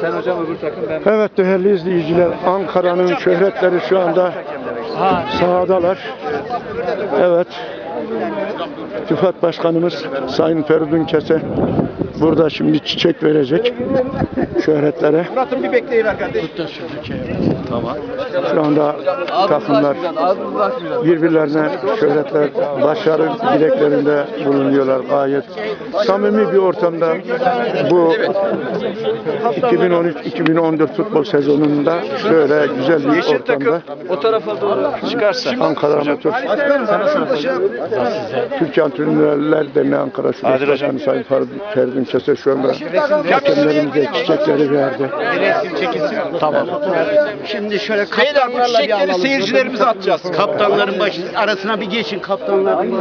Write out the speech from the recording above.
Sen hocam öbür takım ben. Evet değerli izleyiciler Ankara'nın şöhretleri şu anda sahadalar. Evet. TÜFAD Başkanımız Sayın Feridun Kese burada şimdi çiçek verecek şöhretlere. Murat'ım bir bekleyiver kardeşim. Şu anda takımlar birbirlerine şöhretler, başarı dileklerinde bulunuyorlar gayet. Samimi bir ortamda bu 2013-2014 futbol sezonunda böyle güzel bir ortamda O tarafa doğru çıkarsa. Ankara Amatör Türkiye Antrenörler Derneği Ankara Şubesi Başkanı Sayın Fer- Feridun Kese şu anda hakemlerimize çiçekleri verdi. Şimdi şöyle kaptanlarla bir çiçekleri alalım. seyircilerimize atacağız. Kaptanların başı arasına bir geçin kaptanların.